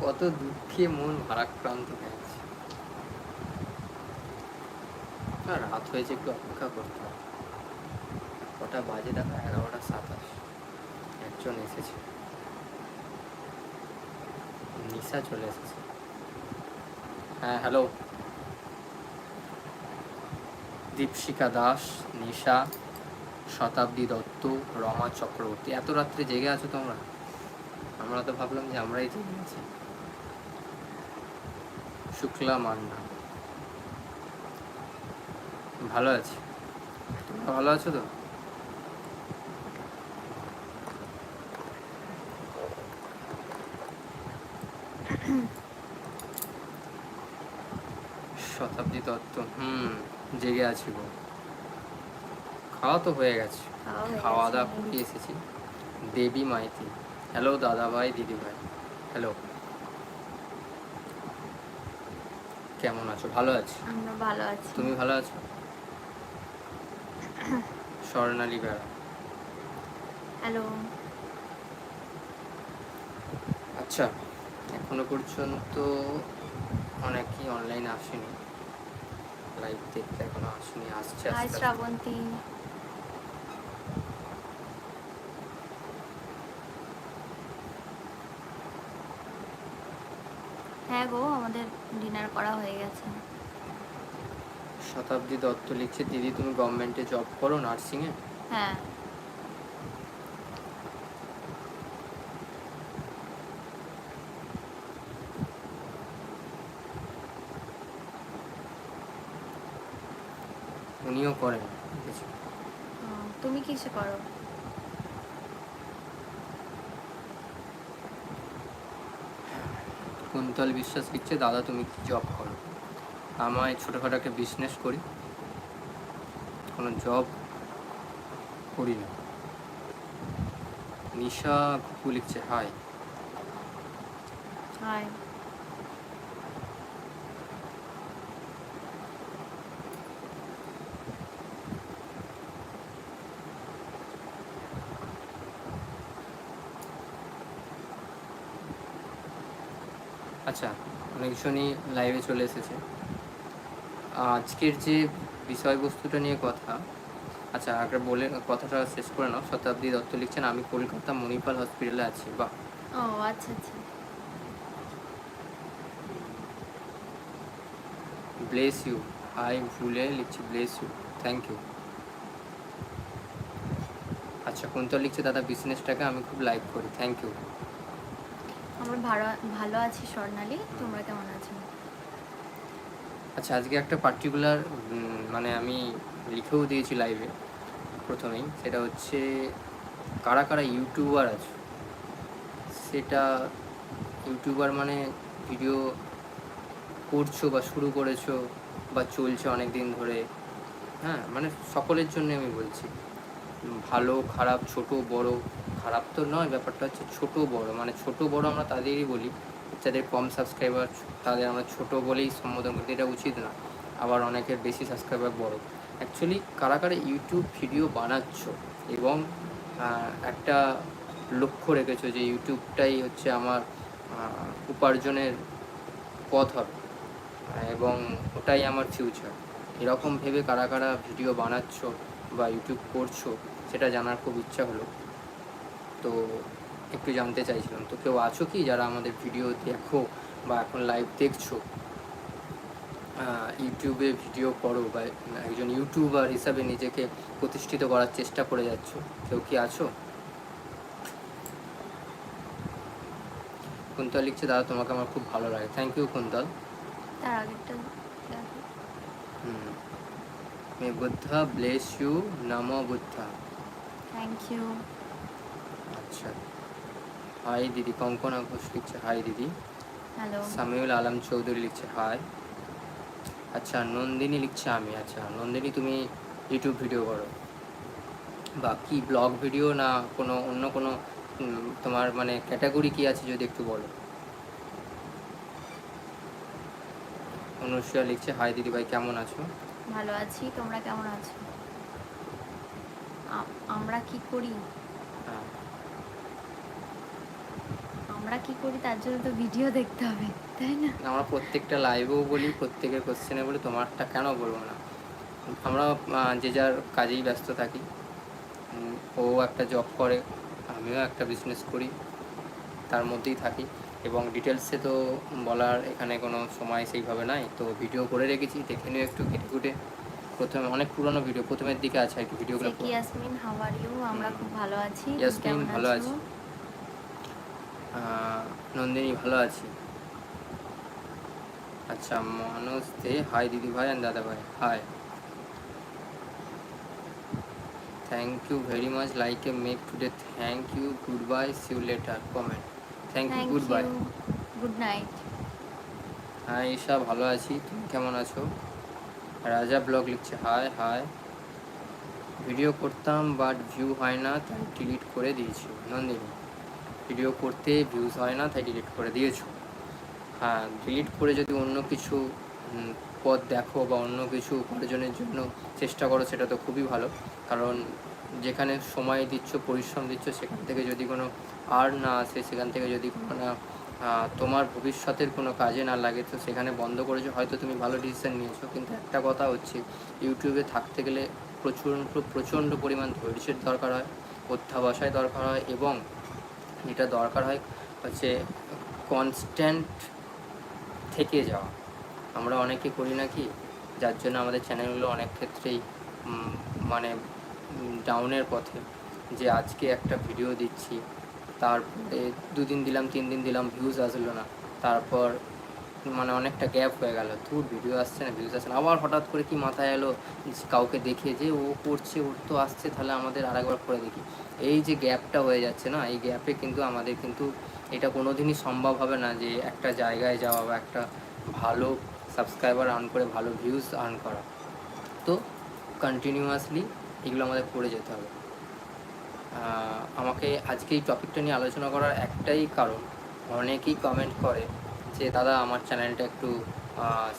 কত দুঃখে মন ভারাক্রান্ত হয়ে আছে আর রাত হয়েছে, একটু অপেক্ষা করতে হবে। কটা বাজে দেখো, এগারোটা সাতাশ। একজন এসেছে। নিশা চলে এসেছে। হ্যাঁ হ্যালো। দীপশিকা দাস, নিশা, শতাব্দী দত্ত, রমা চক্রবর্তী। এত রাত্রে জেগে আছো তোমরা? আমরা তো ভাবলাম যে আমরাই জেগে আছি। শুক্লা মান্না। ভালো আছি। তোমরা ভালো আছো তো? শতাব্দী দত্ত হুম জেগে আছি গো। খাওয়া তো হয়ে গেছে। খাওয়া খাওয়া দাওয়া করে এসেছি। দেবী মাইতি। হ্যালো দাদা ভাই দিদি ভাই হ্যালো কেমন আছো? ভালো আছি? আমরা ভালো আছি। তুমি ভালো আছো? স্বর্ণালী বেড়া হ্যালো আচ্ছা এখনও পর্যন্ত অনেকেই অনলাইন আসেনি। লাইভ দেখতে এখনও আসেনি আসছে হাই। শ্রাবন্তী। হ্যাঁ গো আমাদের ডিনার করা হয়ে গেছে। শতাব্দী দত্ত লিখছে দিদি তুমি গভর্নমেন্টে জব করো নার্সিংয়ে হ্যাঁ। উনিও করেন। তুমি কিসে করো? কুন্তল বিশ্বাস দিচ্ছে, দাদা, তুমি কি জব করো। আমায় ছোটোখাটো একটা বিজনেস করি। কোনো জব করি না। নিশা লিখছে হাই হাই আচ্ছা অনেকজনই লাইভে চলে এসেছে। আজকের যে বিষয়বস্তুটা নিয়ে কথা আচ্ছা আগে বলে কথাটা শেষ করে নাও। শতাব্দী দত্ত লিখছেন আমি কলকাতা মণিপাল হসপিটালে আছি। বা ও আচ্ছা আচ্ছা। ব্লেস ইউ আই ভুলে লিখছি ব্লেস ইউ থ্যাংক ইউ আচ্ছা কুন্তল লিখছে দাদা বিজনেসটাকে আমি খুব লাইক করি থ্যাংক ইউ আমরা ভালো ভালো আছি স্বর্ণালী। তোমরা কেমন আছো? আচ্ছা আজকে একটা পার্টিকুলার মানে আমি লিখেও দিয়েছি লাইভে প্রথমেই। সেটা হচ্ছে, কারা কারা ইউটিউবার আছে? সেটা ইউটিউবার মানে ভিডিও করছ বা শুরু করেছ বা চলছে অনেক দিন ধরে। হ্যাঁ মানে সকলের জন্য আমি বলছি। ভালো, খারাপ, ছোট, বড় খারাপ তো নয়, ব্যাপারটা হচ্ছে ছোট বড়। মানে ছোট বড় আমরা তাদেরই বলি, যাদের কম সাবস্ক্রাইবার তাদের আমরা ছোট বলেই সম্বোধন করতে এটা উচিত না। আবার অনেকের বেশি সাবস্ক্রাইবার বড়। অ্যাকচুয়ালি কারা কারা ইউটিউব ভিডিও বানাচ্ছ এবং একটা লক্ষ্য রেখেছো যে ইউটিউবটাই হচ্ছে আমার উপার্জনের পথ হবে এবং ওটাই আমার ফিউচার এরকম ভেবে কারা কারা ভিডিও বানাচ্ছ বা ইউটিউব করছ, সেটা জানার খুব ইচ্ছা হলো। তো একটু জানতে চাইছিলাম। তো কেউ আছো কি যারা আমাদের ভিডিও দেখো বা এখন লাইভ দেখছ? ইউটিউবে ভিডিও করো বা একজন ইউটিউবার হিসাবে নিজেকে প্রতিষ্ঠিত করার চেষ্টা করে যাচ্ছ। কেউ কি আছো? কুন্তল লিখছে দাদা তোমাকে আমার খুব ভালো লাগে। Thank you Kuntal. তার আগেরটা মে বুদ্ধা ব্লেস ইউ নমো বুদ্ধা থ্যাংক ইউ আচ্ছা। হাই দিদি কঙ্কনা ঘোষ লিখছে হাই দিদি। হ্যালো সামিউল আলম চৌধুরী লিখছে হাই আচ্ছা নন্দিনী লিখছে আমি। আচ্ছা নন্দিনী তুমি ইউটিউব ভিডিও করো। বা কি ব্লগ ভিডিও না কোনো অন্য কোনো তোমার মানে ক্যাটাগরি কি আছে যদি একটু বলো? অনুষ্কা লিখছে হাই দিদি ভাই কেমন আছো? ভালো আছি তোমরা কেমন আছো? আমরা কি করি? আমরা কি করি? তার জন্য তো ভিডিও দেখতে হবে তাই না? আমরা প্রত্যেকটা লাইভেও বলি প্রত্যেকের কোশ্চেনে বলি তোমারটা কেন বলব না? আমরা যে যার কাজেই ব্যস্ত থাকি ও একটা জব করে আমিও একটা বিজনেস করি তার মধ্যেই থাকি। এবং ডিটেলসে তো বলার এখানে কোনো সময় সেইভাবে নাই তো ভিডিও করে রেখেছি দেখে নিও একটু কেটে কুটে প্রথমে অনেক পুরনো ভিডিও প্রথমের দিকে আছে আর কি ভিডিওগুলো কি ইয়াসমিন হাউ আর ইউ আমরা খুব ভালো আছি ইয়াসমিন ভালো আছো? নন্দিনী ভালো আছি। আচ্ছা মানুষ দে হাই দিদি ভাই অ্যান্ড দাদা ভাই hi thank you very much like a make today thank you good bye see you later comment thank you good bye good night হ্যাঁ ঈশা ভালো আছি তুমি কেমন আছো? রাজা ব্লগ লিখছে হাই হাই ভিডিও করতাম বাট ভিউ হয় না তাই ডিলিট করে দিয়েছি নন্দিনী। ভিডিও করতে ভিউজ হয় না, তাই ডিলিট করে দিয়েছ। হ্যাঁ ডিলিট করে যদি অন্য কিছু পথ দেখো বা অন্য কিছু উপার্জনের জন্য চেষ্টা করো, সেটা তো খুবই ভালো। কারণ যেখানে সময় দিচ্ছ, পরিশ্রম দিচ্ছ, সেখান থেকে যদি কোনো আর না আসে, সেখান থেকে যদি কোনো না তোমার ভবিষ্যতের কোনো কাজে না লাগে, তো সেখানে বন্ধ করেছ, হয়তো তুমি ভালো ডিসিশন নিয়েছো। কিন্তু একটা কথা হচ্ছে ইউটিউবে থাকতে গেলে প্রচণ্ড প্রচণ্ড পরিমাণ ধৈর্যের দরকার হয়, অধ্যাবসায় দরকার হয় এবং যেটা দরকার হয় হচ্ছে কনস্ট্যান্ট থেকে যাওয়া। আমরা অনেকে করি না কি, যার জন্য আমাদের চ্যানেলগুলো অনেক ক্ষেত্রেই মানে ডাউনের পথে। যে আজকে একটা ভিডিও দিচ্ছি, তারপরে দুদিন দিলাম, তিন দিন দিলাম ভিউজ আসলো না। তারপর মানে অনেকটা গ্যাপ হয়ে গেল। দূর ভিডিও আসছে না ভিউজ আসছে না। আবার হঠাৎ করে কি মাথায় এলো কাউকে দেখে যে ও করছে, ওর তো আসছে, তাহলে আমাদের আরেকবার করে দেখি। এই যে গ্যাপটা হয়ে যাচ্ছে না, এই গ্যাপে কিন্তু আমাদের কিন্তু এটা কোনো দিনই সম্ভব হবে না যে একটা জায়গায় যাওয়া বা একটা ভালো সাবস্ক্রাইবার আর্ন করে, ভালো ভিউজ আর্ন করা। তো কন্টিনিউয়াসলি এগুলো আমাদের করে যেতে হবে। আমাকে আজকে এই টপিকটা নিয়ে আলোচনা করার একটাই কারণ, অনেকেই কমেন্ট করে যে, দাদা, আমার চ্যানেলটা একটু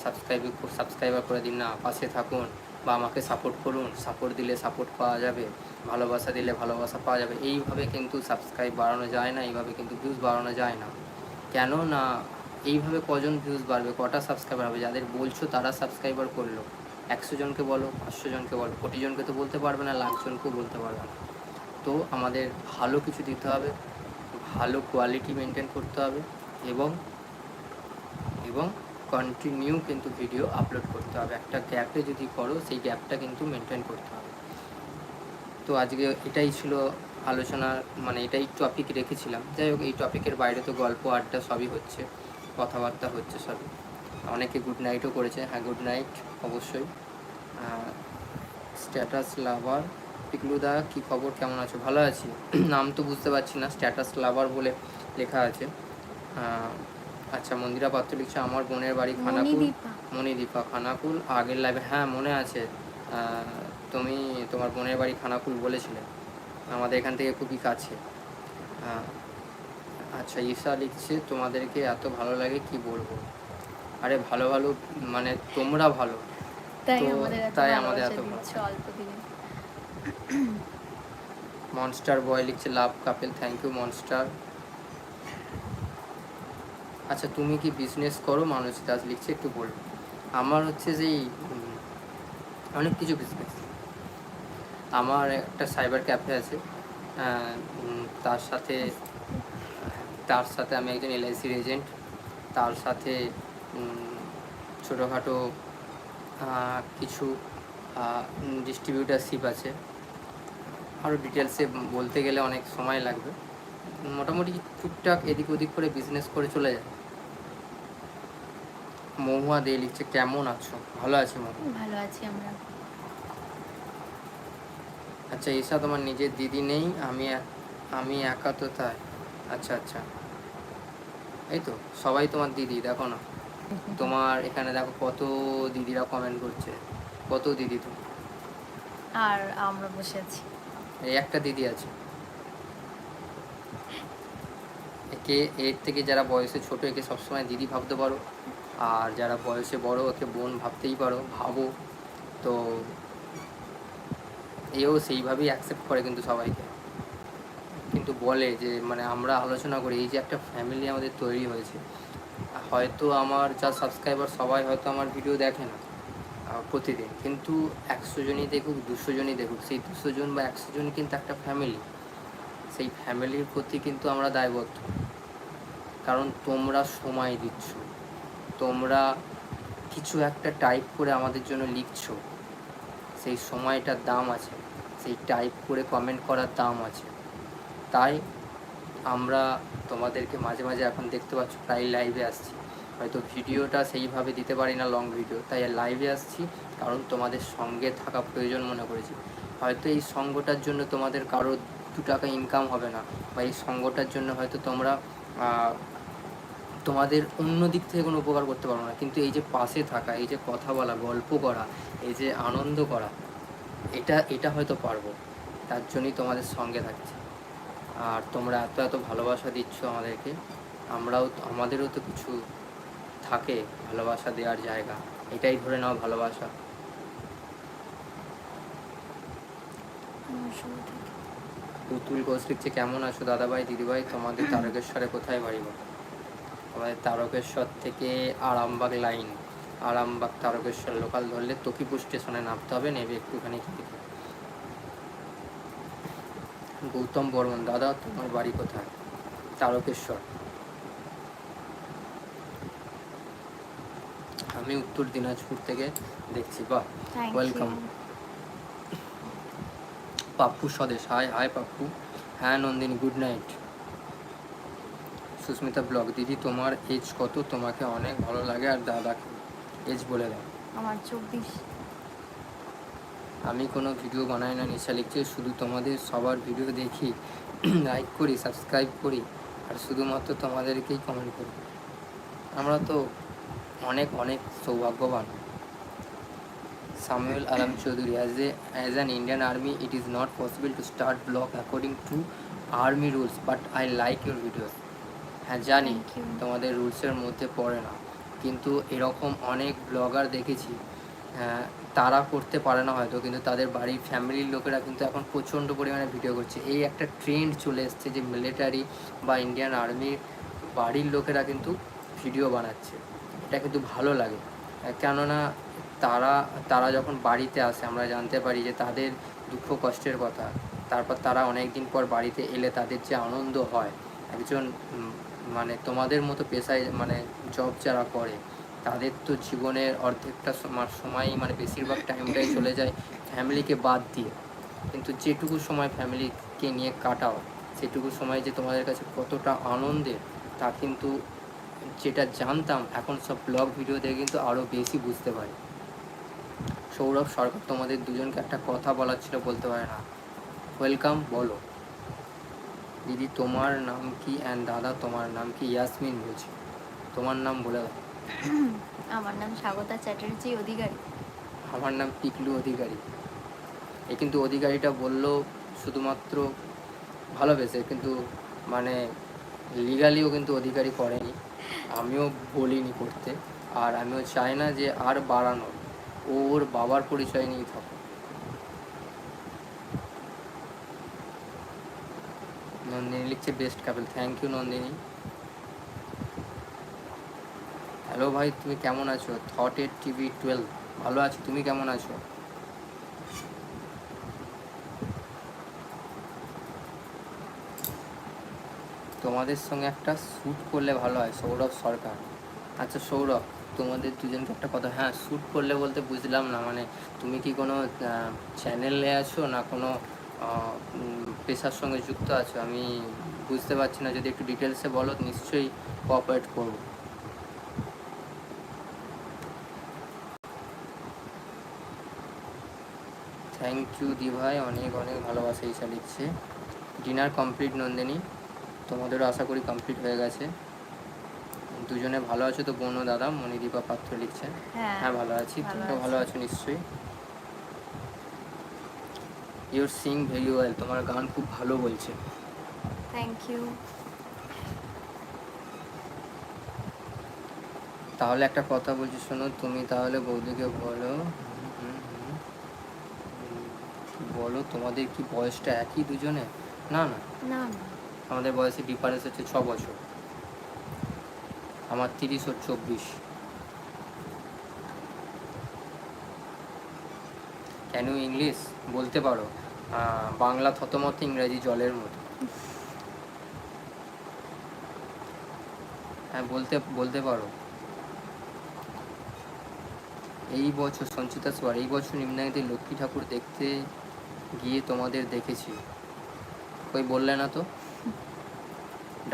সাবস্ক্রাইব সাবস্ক্রাইবার করে দিন না, পাশে থাকুন বা আমাকে সাপোর্ট করুন। সাপোর্ট দিলে সাপোর্ট পাওয়া যাবে, ভালোবাসা দিলে ভালোবাসা পাওয়া যাবে। এইভাবে কিন্তু সাবস্ক্রাইব বাড়ানো যায় না, এইভাবে কিন্তু ভিউজ বাড়ানো যায় না। কেন না এইভাবে কজন ভিউজ বাড়বে, কটা সাবস্ক্রাইবার হবে? যাদের বলছো তারা সাবস্ক্রাইবার করল। একশো জনকে বলো, পাঁচশো জনকে বলো, কোটি জনকে তো বলতে পারবে না, লাখ জনকেও বলতে পারবে না। তো আমাদের ভালো কিছু দিতে হবে, ভালো কোয়ালিটি মেনটেন করতে হবে এবং এবং কন্টিনিউ কিন্তু ভিডিও আপলোড করতে হবে। একটা গ্যাপে যদি করো, সেই গ্যাপটা কিন্তু মেনটেন করতে হবে। তো আজকে এটাই ছিল আলোচনার মানে এটাই টপিক রেখেছিলাম। যাই হোক, এই টপিকের বাইরে তো গল্প, আড্ডা সবই হচ্ছে, কথাবার্তা হচ্ছে সবই। অনেকে গুড নাইটও করেছে। হ্যাঁ গুড নাইট অবশ্যই। স্ট্যাটাস লাভার পিকলুদা, কি খবর? কেমন আছো? ভালো আছি? নাম তো বুঝতে পারছি না। স্ট্যাটাস লাভার বলে লেখা আছে। আচ্ছা মন্দিরা পাত্র লিখছে আমার বোনের বাড়ি খানাকুল। মণিদীপা। খানাকুল। আগের লাইভে হ্যাঁ মনে আছে। তুমি তোমার বোনের বাড়ি খানাকুল বলেছিলে। আমাদের এখান থেকে খুবই কাছে। আচ্ছা ঈশা লিখছে তোমাদেরকে এত ভালো লাগে কি বলব? আরে ভালো ভালো মানে তোমরা ভালো। তাই আমাদের এত মনস্টার বয় লিখছে love couple thank you monster আচ্ছা তুমি কি বিজনেস করো? মানুষ দাস লিখছে, একটু বলব। আমার হচ্ছে যে অনেক কিছু বিজনেস আমার একটা সাইবার ক্যাফে আছে তার সাথে তার সাথে আমি একজন এলআইসির এজেন্ট তার সাথে ছোটোখাটো কিছু ডিস্ট্রিবিউটারশিপ আছে। আরও ডিটেলসে বলতে গেলে অনেক সময় লাগবে। মোটামুটি টুকটাক এদিক ওদিক করে বিজনেস করে চলে যায়। মহুয়া দে লিখছে। কেমন আছো? ভালো আছি মহুয়া? ভালো আছি আমরা। আচ্ছা ঈশা তোমার নিজের দিদি নেই আমি আমি একা তো তাই। আচ্ছা আচ্ছা। এই তো সবাই তোমার দিদি দেখো না। তোমার এখানে দেখো কত দিদিরা কমেন্ট করছে। কত দিদি তো আর আমরা বসে আছি। এই একটা দিদি আছে। একে এর থেকে যারা বয়সে ছোট একে সবসময় দিদি ভাবতে পারো। আর যারা বয়সে বড়, ওকে বোন ভাবতেই পারো, ভাবো। তো এও সেইভাবেই অ্যাকসেপ্ট করে কিন্তু সবাইকে। কিন্তু বলে যে মানে আমরা আলোচনা করি, এই যে একটা ফ্যামিলি আমাদের তৈরি হয়েছে। হয়তো আমার যা সাবস্ক্রাইবার সবাই হয়তো আমার ভিডিও দেখে না প্রতিদিন। কিন্তু একশো জনই দেখুক, দুশো জনই দেখুক। সেই দুশো জন বা একশো জন কিন্তু একটা ফ্যামিলি সেই ফ্যামিলির প্রতি কিন্তু আমরা দায়বদ্ধ। কারণ তোমরা সময় দিচ্ছ। তোমরা কিছু একটা টাইপ করে আমাদের জন্য লিখছো। সেই সময়টার দাম আছে, সেই টাইপ করে কমেন্ট করার দাম আছে। তাই আমরা তোমাদেরকে মাঝে মাঝে এখন দেখতে পাচ্ছ, প্রায় লাইভে আসছি। হয়তো ভিডিওটা সেইভাবে দিতে পারি না লং ভিডিও তাই লাইভে আসছি কারণ তোমাদের সঙ্গে থাকা প্রয়োজন মনে করেছি। হয়তো এই সঙ্গটার জন্য তোমাদের কারও দু টাকা ইনকাম হবে না, বা এই সঙ্গটার জন্য হয়তো তোমরা তোমাদের অন্য দিক থেকে কোনো উপকার করতে পারব না। কিন্তু এই যে পাশে থাকা এই যে কথা বলা গল্প করা এই যে আনন্দ করা এটা এটা হয়তো পারব। তার জন্যই তোমাদের সঙ্গে থাকছি। আর তোমরা এত এত ভালোবাসা দিচ্ছ আমাদেরকে। আমরাও আমাদেরও তো কিছু থাকে ভালোবাসা দেওয়ার জায়গা। এটাই ধরে নাও ভালোবাসা। পুতুল ঘোষ লিখছে কেমন আছো দাদাভাই দিদিভাই তোমাদের তারকেশ্বরে কোথায় বাড়ি বলো? আমাদের তারকেশ্বর থেকে আরামবাগ লাইন। আরামবাগ তারকেশ্বর লোকাল ধরলে তকিপুর স্টেশনে নামতে হবে নেবে একটুখানি গৌতম বর্মন দাদা তোমার বাড়ি কোথায়? তারকেশ্বর। আমি উত্তর দিনাজপুর থেকে দেখছি বাহ ওয়েলকাম পাপ্পু স্বদেশ হাই হাই পাপ্পু। হ্যাঁ Nandini good night Susmita blog দিদি তোমার এজ কত? তোমাকে অনেক ভালো লাগে আর দাদাকে এজ বলে দাও। আমার চব্বিশ। আমি কোনো ভিডিও বানাই না নিশা লিখছে শুধু তোমাদের সবার ভিডিও দেখি লাইক করি সাবস্ক্রাইব করি আর শুধুমাত্র তোমাদেরকেই কমেন্ট করি। আমরা তো অনেক অনেক সৌভাগ্যবান। Samuel Alam Chaudhary, as a as an Indian army, it is not possible to start blog according to army rules, but I like your videos. হ্যাঁ জানি. তোমাদের রুলসের মধ্যে পড়ে না। কিন্তু এরকম অনেক ব্লগার দেখেছি হ্যাঁ, তারা করতে পারে না হয়তো কিন্তু তাদের বাড়ির ফ্যামিলির লোকেরা কিন্তু এখন প্রচণ্ড পরিমাণে ভিডিও করছে। এই একটা ট্রেন্ড চলে এসছে যে মিলিটারি বা ইন্ডিয়ান আর্মির বাড়ির লোকেরা কিন্তু ভিডিও বানাচ্ছে। এটা কিন্তু ভালো লাগে। কেননা তারা তারা যখন বাড়িতে আসে আমরা জানতে পারি যে তাদের দুঃখ কষ্টের কথা। তারপর তারা অনেক দিন পর বাড়িতে এলে তাদের যে আনন্দ হয় একজন মানে তোমাদের মতো পেশায় মানে জব যারা করে, তাদের তো জীবনের অর্ধেকটা সময় মানে বেশিরভাগ টাইমটাই চলে যায় ফ্যামিলিকে বাদ দিয়ে। কিন্তু যেটুকু সময় ফ্যামিলিকে নিয়ে কাটাও, সেটুকু সময় যে তোমাদের কাছে কতটা আনন্দের, তা কিন্তু যেটা জানতাম, এখন সব ব্লগ ভিডিও দেখে কিন্তু আরও বেশি বুঝতে পারি। সৌরভ সরকার তোমাদের দুজনকে একটা কথা বলার ছিল বলতে পারে না। ওয়েলকাম বলো। দিদি তোমার নাম কি? অ্যান্ড দাদা তোমার নাম কি? ইয়াসমিন বলছি। তোমার নাম বলে দাও। আমার নাম স্বাগতা চ্যাটার্জি অধিকারী। আমার নাম পিকলু অধিকারী। এ কিন্তু অধিকারীটা বলল শুধুমাত্র ভালোবেসে কিন্তু মানে লিগালিও কিন্তু অধিকারী করেনি। আমিও বলিনি করতে। আর আমিও চাই না যে আর বাড়ানো ও ওর বাবার পরিচয় নিয়েই থাকো নন্দিনী লিখছে best couple thank you Nandini. Hello ভাই, তুমি কেমন আছো? থট এট টিভি টুয়েলভ ভালো আছো? তুমি কেমন আছো? তোমাদের সঙ্গে একটা শ্যুট করলে ভালো হয়, সৌরভ সরকার। আচ্ছা সৌরভ, তোমাদের দুজনকে একটা কথা হ্যাঁ শ্যুট করলে বলতে বুঝলাম না মানে তুমি কি কোনো চ্যানেলে আছো না কোনো পেশার সঙ্গে যুক্ত আছো আমি বুঝতে পারছি না যদি একটু ডিটেলসে বলো নিশ্চয়ই কোঅপারেট করব। থ্যাংক ইউ দি ভাই অনেক অনেক ভালোবাসা ঈশা লিখছে ডিনার কমপ্লিট নন্দিনী। তোমাদেরও আশা করি কমপ্লিট হয়ে গেছে। দুজনে ভালো আছো তো বোন ও দাদা মণিদীপা পাত্র লিখছে হ্যাঁ হ্যাঁ ভালো আছি। তুমিও ভালো আছো নিশ্চয়ই। ইউর সিং ভেরি ওয়েল তোমার গান খুব ভালো বলছে। থ্যাংক ইউ তাহলে একটা কথা বলছি শোনো তুমি তাহলে বৌদিকে বলো। বলো তোমাদের কি বয়সটা একই দুজনে না না। না আমাদের বয়সে ডিফারেন্স হচ্ছে ছ বছর। আমার তিরিশ ও চব্বিশ। কেন ইংলিশ বলতে পারো? বাংলা থতমত ইংরাজি জলের মতো। হ্যাঁ বলতে বলতে পারো। এই বছর সঞ্চিতা সোয়ার, এই বছর নিম্নাঙ্গিতে লক্ষ্মী ঠাকুর দেখতে গিয়ে তোমাদের দেখেছি। কই বললে না তো?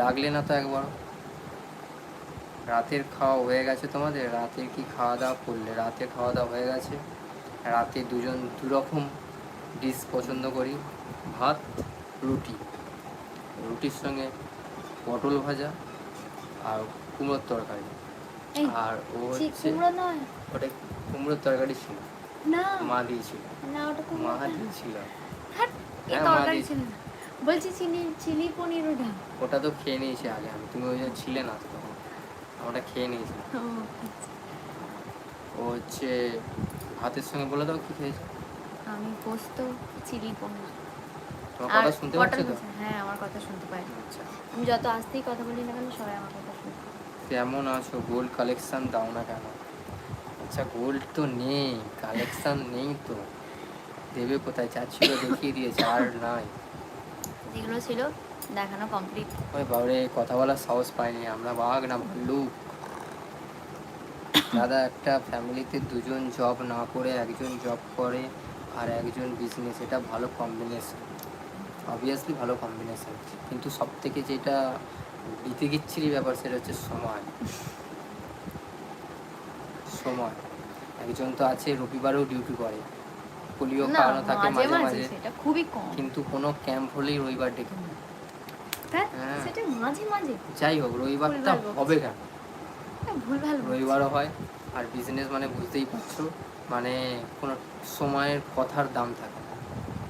ডাকলে না তো একবার? রাতের খাওয়া হয়ে গেছে তোমাদের? রাতে কি খাওয়া দাওয়া করলে? রাতে খাওয়া দাওয়া হয়ে গেছে? রাতে দুজন দুরকম ডিশ পছন্দ করি ভাত রুটি। রুটির সঙ্গে পটল ভাজা আর কুমড়োর তরকারি। আর ও হচ্ছে ওটা কুমড়োর তরকারি ছিল। না। মা দিয়েছিল। না ওটা কুমড়ো মা দিয়েছিল। হ্যাঁ, মা তরকারি দিয়েছে। ছিল না। বলছি চিলি চিলি পনির ওটা। ওটা তো খেয়ে নিয়েছি আগে আমি। তুমি ওই ছিলে না তখন। ওটা খেয়ে নিয়েছি। আচ্ছা। ও হচ্ছে ভাতের সঙ্গে বলে দাও কি খেয়েছো? আমি পোস্ত চিলি পনির। তোমার কথা শুনতে পাচ্ছ তো? হ্যাঁ আমার কথা শুনতে পাই আচ্ছা। আমি যত আস্তেই কথা বলি না কেন সবাই আমার কথা পায়। কেমন আছো? গোল্ড কালেকশন দাও না কেন? আচ্ছা গোল্ড তো নেই কালেকশন নেই তো। দেবে কোথায়? চাচ্ছিল দেখিয়ে দিয়েছে আর নাই। যেগুলো ছিল দেখানো কমপ্লিট ওই বাবরে কথা বলার সাহস পাইনি আমরা। বাঘ না ভাল্লুক। দাদা একটা ফ্যামিলিতে দুজন জব না করে একজন জব করে আর একজন বিজনেস এটা ভালো কম্বিনেশন অবভিয়াসলি ভালো কম্বিনেশন কিন্তু সব থেকে যেটা বিতিকিচ্ছিরি ব্যাপার সেটা হচ্ছে সময়। সময়। একজন তো আছে রবিবারেও ডিউটি করে। পোলিও খাওয়ানো থাকে মাঝে মাঝে সেটা খুবই কম। কিন্তু কোনো ক্যাম্প হলেই রবিবার ডেকে। হ্যাঁ। সেটা মাঝে মাঝে। যাই হোক রবিবারটা হবে কেন? ভুল ভালো রবিবারও হয় আর বিজনেস মানে বুঝতেই পারছ মানে কোনো সময়ের কথার দাম থাকে না।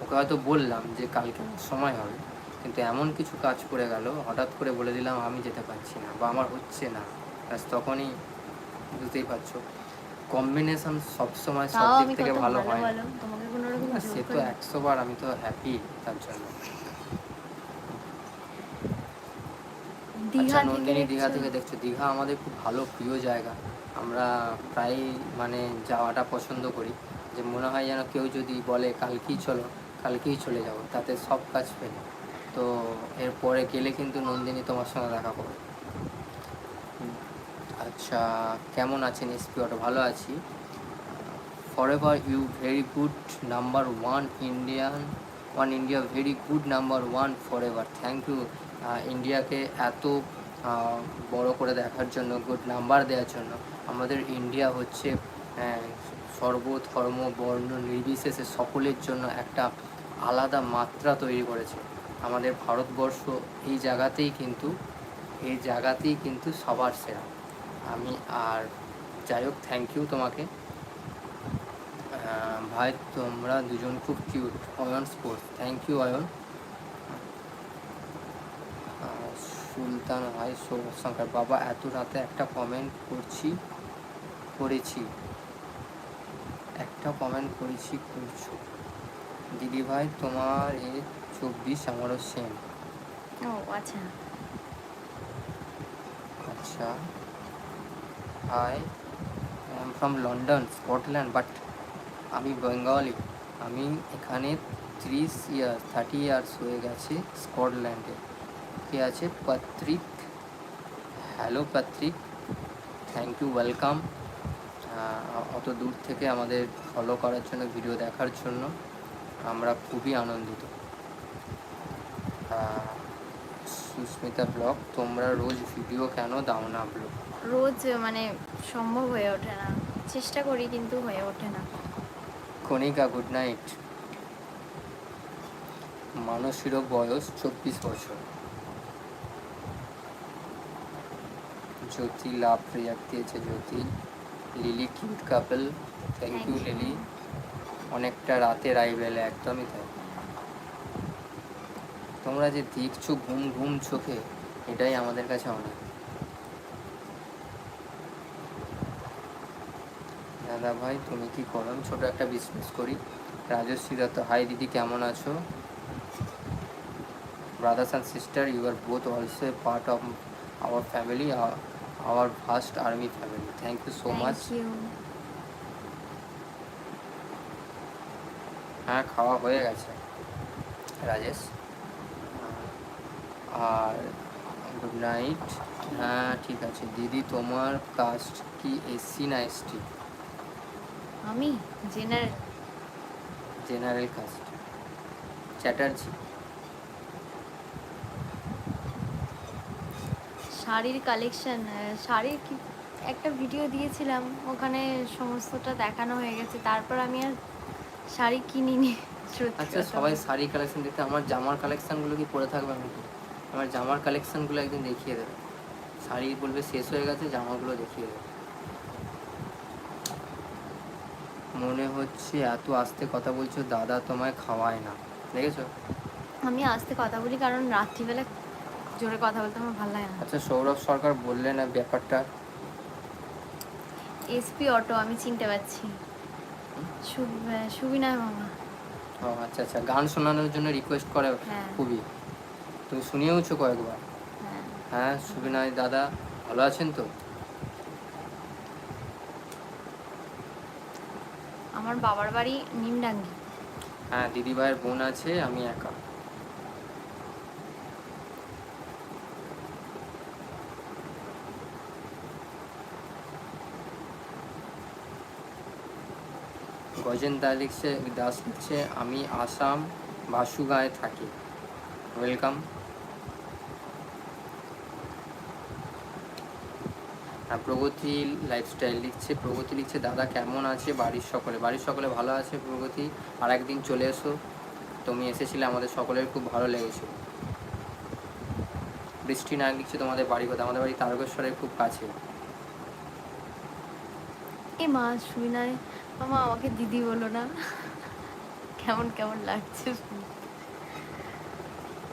ওকে হয়তো বললাম যে কালকে সময় হবে কিন্তু এমন কিছু কাজ করে গেল হঠাৎ করে বলে দিলাম আমি যেতে পারছি না বা আমার হচ্ছে না। ব্যাস তখনই বুঝতেই পারছ। কম্বিনেশন সবসময় সব দিক থেকে ভালো হয় সে তো একশো বার আমি তো হ্যাপি তার জন্য দীঘা আচ্ছা নন্দিনী দীঘা থেকে দেখছ। দীঘা আমাদের খুব ভালো প্রিয় জায়গা। আমরা প্রায় মানে যাওয়াটা পছন্দ করি। যে মনে হয় যেন কেউ যদি বলে কালকেই চলো কালকেই চলে যাব। তাতে সব কাজ ফেলে। তো এরপরে গেলে কিন্তু নন্দিনী তোমার সঙ্গে দেখা করবে। আচ্ছা কেমন আছেন এসপি অটো ভালো আছি। For ever you very good number one Indian one India very good number one for ever thank you ইন্ডিয়াকে এত বড় করে দেখার জন্য গুড নাম্বার দেওয়ার জন্য। আমাদের ইন্ডিয়া হচ্ছে আহ, সর্ব ধর্ম বর্ণ নির্বিশেষে সকলের জন্য একটা আলাদা মাত্রা তৈরি করেছে। আমাদের ভারতবর্ষ এই জায়গাতেই কিন্তু এই জায়গাতেই কিন্তু সবার সেরা। আমি আর যাই হোক থ্যাংক ইউ তোমাকে। ভাই তোমরা দুজন খুব cute Ayan sports thank you Ayan. Sultan ভাই শঙ্কর বাবা এত রাতে একটা কমেন্ট করছি করেছি। একটা কমেন্ট করেছি করছ। দিদি ভাই তোমার এ চব্বিশ আমারও সেম ও আচ্ছা। আচ্ছা। I am from London Scotland but আমি বেঙ্গলি আমি এখানে ত্রিশ ইয়ার্স থার্টি ইয়ার্স হয়ে গেছে স্কটল্যান্ডে কে আছে? Patrick. Hello Patrick. Thank you welcome অত দূর থেকে আমাদের ফলো করার জন্য ভিডিও দেখার জন্য আমরা খুবই আনন্দিত। সুস্মিতা ব্লগ তোমরা রোজ ভিডিও কেন দাও না ব্লগ? রোজ মানে সম্ভব হয়ে ওঠে না। চেষ্টা করি কিন্তু হয়ে ওঠে না। কণিকা গুড নাইট মানসীরও বয়স চব্বিশ বছর। জ্যোতি লাভ রিয়াক্ট দিয়েছে Jyoti Lily cute couple thank you. Lily অনেকটা রাতের আইবেলে একদমই তাই। তোমরা যে দেখছ ঘুম ঘুম চোখে এটাই আমাদের কাছে অনেক। দাদা ভাই তুমি কি করো? ছোট একটা বিজনেস করি। রাজশ্রী দত্ত হাই দিদি কেমন আছো? Brothers and sister you are both also a part of our family our, vast army family. Thank you so much. Thank you হ্যাঁ খাওয়া হয়ে গেছে। রাজেশ? আর গুড নাইট হ্যাঁ ঠিক আছে। দিদি তোমার কাস্ট কি এসসি না এসটি আমি? জেনারেল জেনারেল কাস্ট চ্যাটার্জি শাড়ির কালেকশন শাড়ির কি একটা ভিডিও দিয়েছিলাম ওখানে সমস্তটা দেখানো হয়ে গেছে তারপর আমি আর শাড়ি কিনিনি আচ্ছা সবাই। শাড়ি কালেকশন দেখতে আমার জামার কালেকশনগুলো কি পরে থাকবে নাকি আমার জামার কালেকশনগুলো একদিন দেখিয়ে দেবে। শাড়ি বলবে শেষ হয়ে গেছে জামাগুলো দেখিয়ে দেবে। মনে হচ্ছে এত আস্তে কথা বলছো দাদা তোমায় খাওয়ায় না। দেখেছ? আমি আস্তে কথা বলি কারণ রাত্রিবেলা জোরে কথা বলতে আমার ভালো লাগে না। আচ্ছা সৌরভ সরকার বললেন না ব্যাপারটা? এসপি অটো আমি চিনতে পারছি। সুব- সুবিনয় মামা। ও আচ্ছা আচ্ছা গান শোনানোর জন্য রিকোয়েস্ট করে হ্যাঁ। খুবই। তুমি শুনিয়েওছো কয়েকবার? হ্যাঁ। হ্যাঁ সুবিনয় দাদা ভালো আছেন তো? আমার বাবার বাড়ি নিমডাঙ্গি। হ্যাঁ দিদি ভাইয়ের বোন আছে আমি একা। গজেন লিখছে, দাস লিখছে, আমি আসাম বাসুগাঁয়ে থাকি। ওয়েলকাম আর প্রগতি লাইফস্টাইল লিখছে, প্রগতি লিখছে, দাদা কেমন আছে বাড়ির সকলে? বাড়ির সকলে ভালো আছে প্রগতি? আর একদিন চলে এসো। তুমি এসেছিলে আমাদের সকলের খুব ভালো লেগেছিল বৃষ্টি নায়ক লিখছে, তোমাদের বাড়ি কোথায়? আমাদের বাড়ি তারকেশ্বরের খুব কাছে। এ মা সুবিনয় মামা, আমাকে দিদি বলো না। কেমন কেমন লাগছে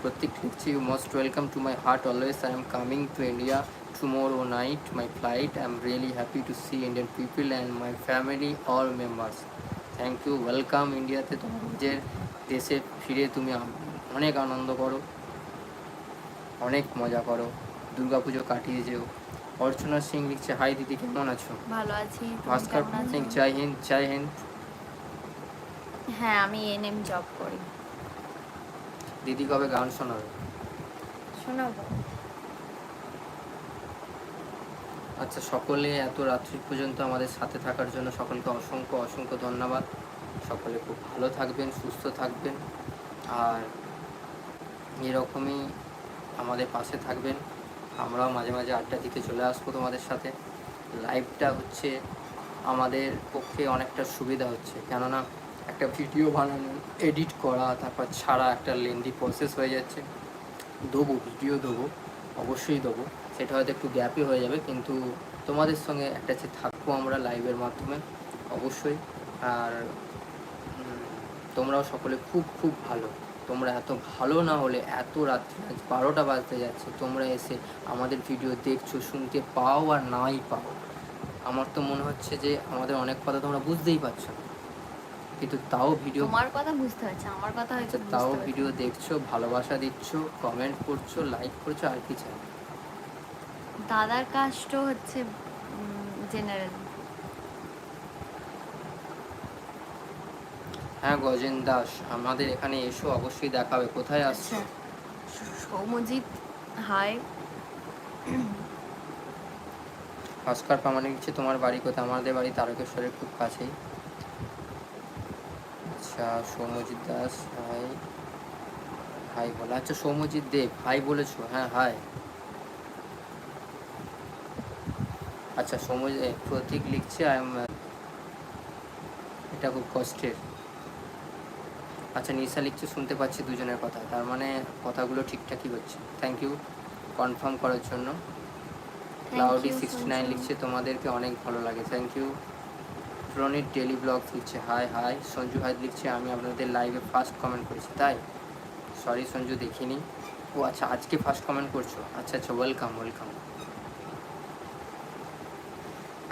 প্রত্যেক লিখছে you most welcome to my heart always I am coming to India tomorrow night my flight I am really happy to see Indian people and my family all members thank you welcome ইন্ডিয়াতে তোমার নিজের দেশে ফিরে তুমি অনেক আনন্দ করো, অনেক মজা করো, দুর্গাপুজো কাটিয়ে যেও। অর্চনা সিং লিখছে হাই দিদি কেমন আছো? ভালো আছি ভাস্কর সিং জয় হিন্দ জয় হিন্দ। হ্যাঁ আমি এনএম জব করি। দিদি কবে গান শোনাবে? শোনাবো। আচ্ছা সকলে এত রাত্রি পর্যন্ত আমাদের সাথে থাকার জন্য সকলকে অসংখ্য অসংখ্য ধন্যবাদ। সকলে খুব ভালো থাকবেন সুস্থ থাকবেন। আর এরকমই আমাদের পাশে থাকবেন। আমরাও মাঝে মাঝে আড্ডা দিতে চলে আসব তোমাদের সাথে। লাইভটা হচ্ছে আমাদের পক্ষে অনেকটা সুবিধা হচ্ছে। কেননা একটা ভিডিও বানানো এডিট করা, তারপর ছাড়া একটা লেন্দি প্রসেস হয়ে যাচ্ছে। দেবো ভিডিও দেবো, অবশ্যই দেবো। সেটা হয়তো একটু গ্যাপই হয়ে যাবে, কিন্তু তোমাদের সঙ্গে একটা যে থাকব আমরা লাইভের মাধ্যমে, অবশ্যই। আর তোমরাও সকলে খুব খুব ভালো। তোমরা এত ভালো না হলে এত রাত্রি আজ বারোটা বাজতে যাচ্ছে তোমরা এসে আমাদের ভিডিও দেখছ শুনতে পাও আর নাই পাও। আমার তো মনে হচ্ছে যে আমাদের অনেক কথা তোমরা বুঝতেই পারছ। না কিন্তু তাও ভিডিও আমার কথা বুঝতে পারছি আমার কথা হয়তো আচ্ছা তাও ভিডিও দেখছ ভালোবাসা দিচ্ছ কমেন্ট করছ লাইক করছ আর কি চাই দাদার কাজটা হচ্ছে জেনারেল হ্যাঁ গজেন দাস আমাদের এখানে এসো অবশ্যই দেখাবে। কোথায় আসছো আচ্ছা সৌমজিৎ হাই। ভাস্কর প্রামাণিক দিচ্ছে তোমার বাড়ি কোথায়? আমাদের বাড়ি তারকেশ্বরের খুব কাছেই। আচ্ছা সৌম্যজিৎ দাস হাই। হাই বলো আচ্ছা সৌম্যজিৎ দেব হাই বলেছ হ্যাঁ হাই। আচ্ছা সৌম্য প্রতীক লিখছে আই এম এটা খুব কষ্টের। আচ্ছা নিশা লিখছে শুনতে পাচ্ছি দুজনের কথা। তার মানে কথাগুলো ঠিকঠাকই হচ্ছে। থ্যাংক ইউ কনফার্ম করার জন্য। ক্লাউডি সিক্সটি নাইন লিখছে তোমাদেরকে অনেক ভালো লাগে। Thank you Pranit daily blog লিখছে হাই হাই সঞ্জু হাই লিখছে আমি আপনাদের লাইভে ফার্স্ট কমেন্ট করেছি। তাই? সরি সঞ্জু দেখিনি। ও আচ্ছা আজকে ফার্স্ট কমেন্ট করছ? আচ্ছা আচ্ছা ওয়েলকাম ওয়েলকাম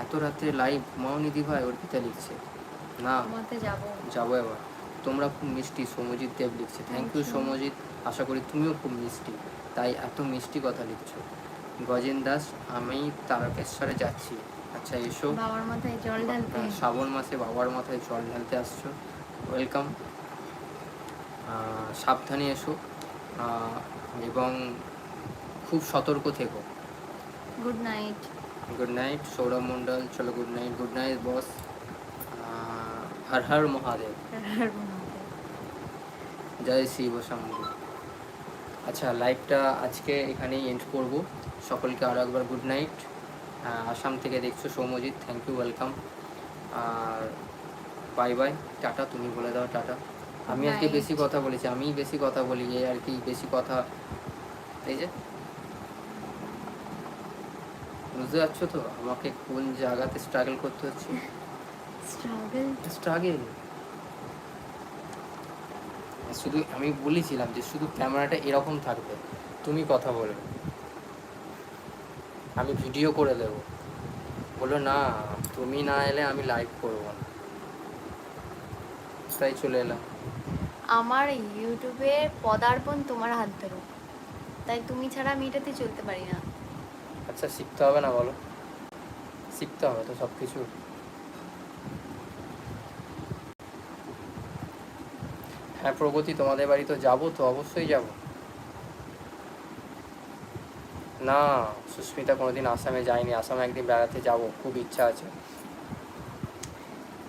এত রাত্রে লাইভ মাউনিদি ভাই অর্পিতা লিখছে। না যাব এবার। তোমরা খুব মিষ্টি সৌমজিৎ দেব লিখছে। Thank you. সৌমজিৎ। আশা করি তুমিও খুব মিষ্টি। তাই এত মিষ্টি কথা লিখছো। গজেন দাস আমি তারকেশ্বরে যাচ্ছি। আচ্ছা এসো। বাবার মাথায় জল ঢালতে। শ্রাবণ মাসে বাবার মাথায় জল ঢালতে আসছো। ওয়েলকাম সাবধানে এসো। এবং খুব সতর্ক থেকো। Good night good night Sourav Mondal. চলো good night good night boss Har Har Mahadev. জয় শিব শম্ভু আচ্ছা লাইভটা আজকে এখানেই এন্ড করব। সকলকে আরও একবার গুড নাইট আসাম থেকে দেখছ সৌমজিৎ থ্যাংক ইউ ওয়েলকাম আর বাই বাই টাটা তুমি বলে দাও টাটা। আমি আজকে বেশি কথা বলেছি আমি বেশি কথা বলি এই আর কি বেশি কথা। এই যে। বুঝতে পারছ তো? আমাকে কোন জায়গাতে স্ট্রাগল করতে হচ্ছে? স্ট্রাগল স্ট্রাগেল শুধু আমি বলেছিলাম যে শুধু ক্যামেরাটা এরকম থাকবে। তুমি কথা বলবে আমি ভিডিও করে দেবো। বলল না তুমি না এলে আমি লাইভ করব না। তাই চলে এলাম। আমার ইউটিউবে পদার্পণ তোমার হাত ধরো। তাই তুমি ছাড়া আমি এটাতে চলতে পারি না। আচ্ছা শিখতে হবে না বলো। শিখতে হবে তো সব কিছু হ্যাঁ প্রগতি তোমাদের বাড়ি তো যাব তো অবশ্যই যাব। না সুস্মিতা কোনোদিন আসামে যায়নি আসামে একদিন বেড়াতে যাব খুব ইচ্ছা আছে।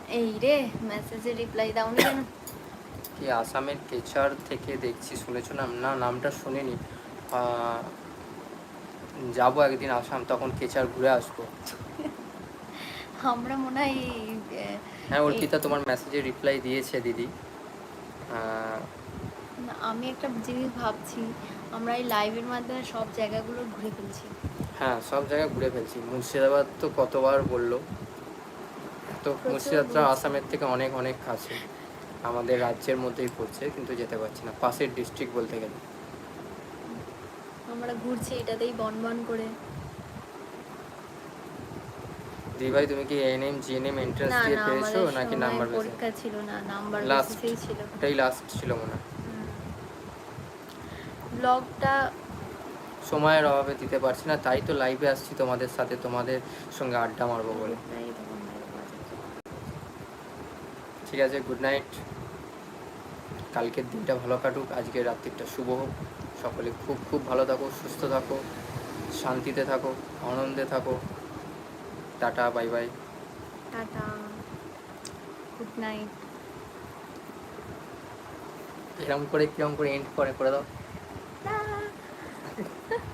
এই রে মেসেজে রিপ্লাই দাও না কেন? কি আসামের কেচার থেকে দেখছি শুনেছো না? না নামটা শুনিনি। আহ, যাব একদিন আসাম তখন কেচার ঘুরে আসব। আমরা মনে হয় হ্যাঁ অর্পিতা তোমার মেসেজে রিপ্লাই দিয়েছে দিদি। আমি একটা জিনিস ভাবছি আমরা এই লাইভের মাধ্যমে সব জায়গাগুলো ঘুরে ফেলছি। হ্যাঁ সব জায়গায় ঘুরে ফেলছি। মুর্শিদাবাদ তো কতবার বলল। তো মুর্শিদাবাদটা আসামের থেকে অনেক অনেক কাছে। আমাদের রাজ্যের মধ্যেই পড়ছে কিন্তু যেতে পারছি না। পাশের ডিস্ট্রিক্ট বলতে গেলে। আমরা ঘুরছি এটাতেই বন বন করে। দিদি ভাই তুমি কি এএনএম জিএনএম এন্ট্রান্স দিয়ে পেয়েছ নাকি নাম্বার বেসে পরীক্ষা ছিল না নাম্বার. বেসিসেই ছিল। ওটাই লাস্ট ছিল মনে ব্লগটা সময়ের অভাবে দিতে পারছি না তাই তো লাইভে আসছি তোমাদের সাথে তোমাদের সঙ্গে আড্ডা মারবো বলে। ঠিক আছে গুড নাইট কালকের দিনটা ভালো কাটুক আজকের রাত্রিটা শুভ হোক। সকলে খুব খুব ভালো থাকো সুস্থ থাকো শান্তিতে থাকো আনন্দে থাকো। Tata bye bye. Tata. Good night. এরকম করে কিরম করে এন্ড করে করে দাও।